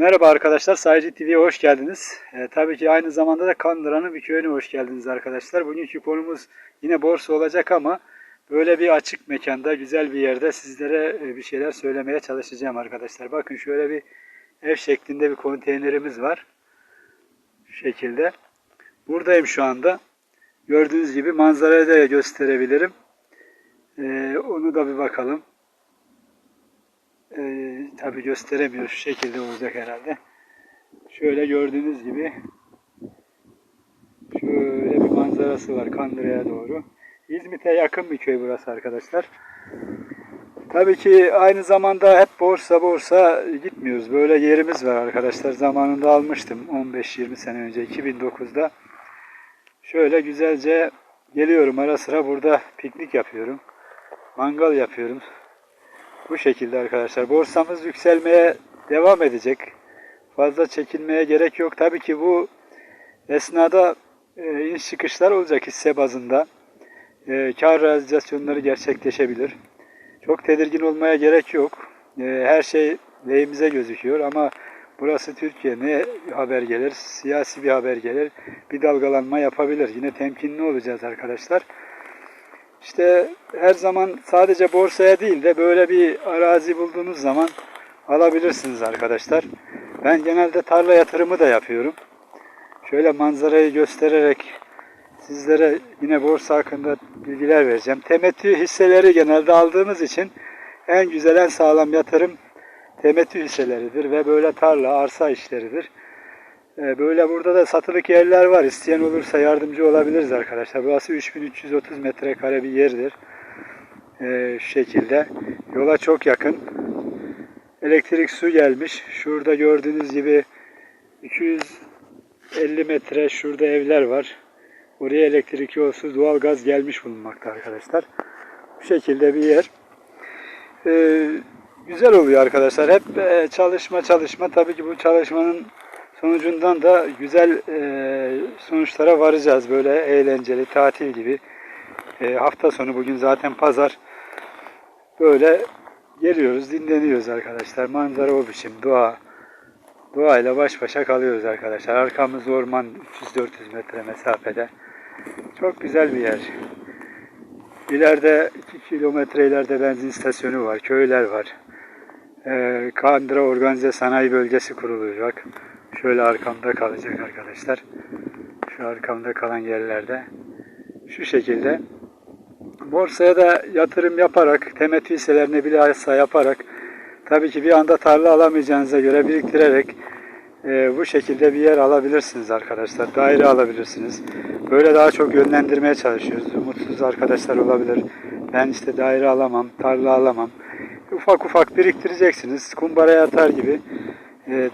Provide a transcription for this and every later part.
Merhaba arkadaşlar, Sayıcı TV'ye hoş geldiniz. Ee, tabii ki aynı zamanda da Kandıra'nın bir köyüne hoş geldiniz arkadaşlar. Bugünkü konumuz yine borsa olacak ama böyle bir açık mekanda, güzel bir yerde sizlere e, bir şeyler söylemeye çalışacağım arkadaşlar. Bakın şöyle bir ev şeklinde bir konteynerimiz var. Şu şekilde. Buradayım şu anda. Gördüğünüz gibi manzarayı da gösterebilirim. Ee, onu da bir bakalım. Ee, tabi gösteremiyor. Şu şekilde olacak herhalde. Şöyle gördüğünüz gibi şöyle bir manzarası var Kandıra'ya doğru. İzmit'e yakın bir köy burası arkadaşlar. Tabii ki aynı zamanda hep borsa borsa gitmiyoruz. Böyle yerimiz var arkadaşlar. Zamanında almıştım 15-20 sene önce 2009'da. Şöyle güzelce geliyorum ara sıra burada piknik yapıyorum. Mangal yapıyorum. Bu şekilde arkadaşlar. Borsamız yükselmeye devam edecek. Fazla çekinmeye gerek yok. Tabii ki bu esnada e, iniş çıkışlar olacak hisse bazında. E, kar realizasyonları gerçekleşebilir. Çok tedirgin olmaya gerek yok. E, her şey lehimize gözüküyor ama burası Türkiye. Ne haber gelir? Siyasi bir haber gelir. Bir dalgalanma yapabilir. Yine temkinli olacağız arkadaşlar. İşte her zaman sadece borsaya değil de böyle bir arazi bulduğunuz zaman alabilirsiniz arkadaşlar. Ben genelde tarla yatırımı da yapıyorum. Şöyle manzarayı göstererek sizlere yine borsa hakkında bilgiler vereceğim. Temettü hisseleri genelde aldığımız için en güzel en sağlam yatırım temettü hisseleridir ve böyle tarla arsa işleridir. Ee, Böyle burada da satılık yerler var. İsteyen olursa yardımcı olabiliriz arkadaşlar. Burası 3330 metrekare bir yerdir. Ee, şu şekilde. Yola çok yakın. Elektrik su gelmiş. Şurada gördüğünüz gibi 250 metre şurada evler var. Oraya elektrik yolsuz doğal gaz gelmiş bulunmakta arkadaşlar. Bu şekilde bir yer. Ee, güzel oluyor arkadaşlar. Hep e, çalışma çalışma. Tabii ki bu çalışmanın sonucundan da güzel e, sonuçlara varacağız. Böyle eğlenceli, tatil gibi. E, hafta sonu bugün zaten pazar. Böyle geliyoruz, dinleniyoruz arkadaşlar. Manzara o biçim, doğa. Doğayla baş başa kalıyoruz arkadaşlar. Arkamız orman 300-400 metre mesafede. Çok güzel bir yer. İleride 2 kilometre ileride benzin istasyonu var, köyler var. Ee, Kandıra Organize Sanayi Bölgesi kurulacak. Şöyle arkamda kalacak arkadaşlar. Şu arkamda kalan yerlerde. Şu şekilde. Borsaya da yatırım yaparak, temettü hisselerine bilhassa yaparak, tabii ki bir anda tarla alamayacağınıza göre biriktirerek e, bu şekilde bir yer alabilirsiniz arkadaşlar. Daire alabilirsiniz. Böyle daha çok yönlendirmeye çalışıyoruz. Umutsuz arkadaşlar olabilir. Ben işte daire alamam, tarla alamam. Ufak ufak biriktireceksiniz. Kumbaraya atar gibi. E,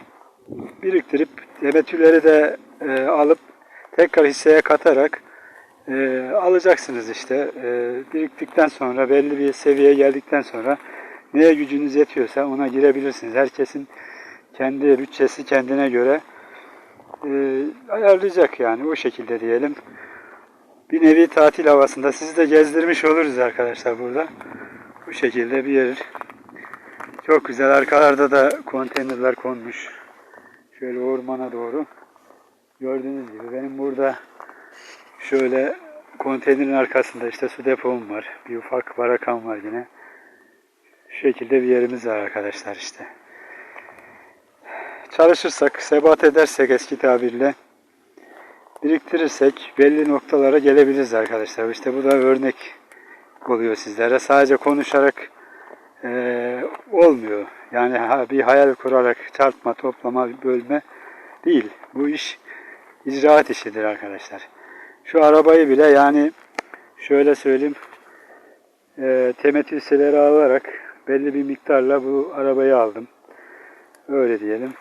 biriktirip temettüleri de e, alıp tekrar hisseye katarak e, alacaksınız işte. E, biriktikten sonra belli bir seviyeye geldikten sonra neye gücünüz yetiyorsa ona girebilirsiniz. Herkesin kendi bütçesi kendine göre e, ayarlayacak yani o şekilde diyelim. Bir nevi tatil havasında sizi de gezdirmiş oluruz arkadaşlar burada. Bu şekilde bir yer. Çok güzel. Arkalarda da konteynerler konmuş. Şöyle ormana doğru. Gördüğünüz gibi benim burada şöyle konteynerin arkasında işte su depom var. Bir ufak barakam var yine. Şu şekilde bir yerimiz var arkadaşlar işte. Çalışırsak, sebat edersek eski tabirle biriktirirsek belli noktalara gelebiliriz arkadaşlar. İşte bu da örnek oluyor sizlere. Sadece konuşarak eee, olmuyor. Yani bir hayal kurarak çarpma, toplama, bölme değil. Bu iş icraat işidir arkadaşlar. Şu arabayı bile yani şöyle söyleyeyim temettü hisseleri alarak belli bir miktarla bu arabayı aldım. Öyle diyelim.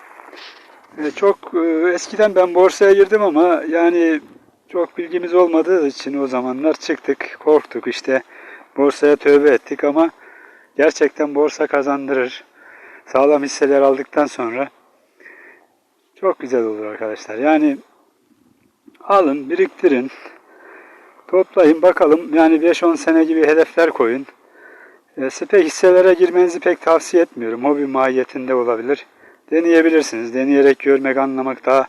E, Çok e, eskiden ben borsaya girdim ama yani çok bilgimiz olmadığı için o zamanlar çıktık, korktuk işte borsaya tövbe ettik ama gerçekten borsa kazandırır. Sağlam hisseler aldıktan sonra çok güzel olur arkadaşlar. Yani alın, biriktirin, toplayın bakalım. Yani 5-10 sene gibi hedefler koyun. E, spek hisselere girmenizi pek tavsiye etmiyorum. Hobi mahiyetinde olabilir. deneyebilirsiniz. Deneyerek görmek, anlamak daha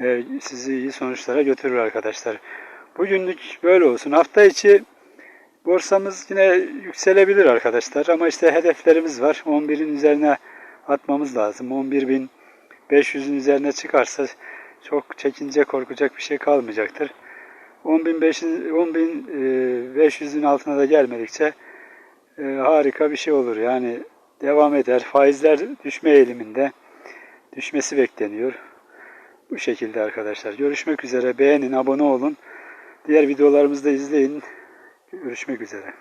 e, sizi iyi sonuçlara götürür arkadaşlar. Bugünlük böyle olsun. Hafta içi borsamız yine yükselebilir arkadaşlar. Ama işte hedeflerimiz var. 11'in üzerine atmamız lazım. 11.500'ün üzerine çıkarsa çok çekince korkacak bir şey kalmayacaktır. 10.500 10.500'ün altına da gelmedikçe e, harika bir şey olur. Yani devam eder. Faizler düşme eğiliminde. Düşmesi bekleniyor. Bu şekilde arkadaşlar. Görüşmek üzere. Beğenin, abone olun. Diğer videolarımızı da izleyin. Görüşmek üzere.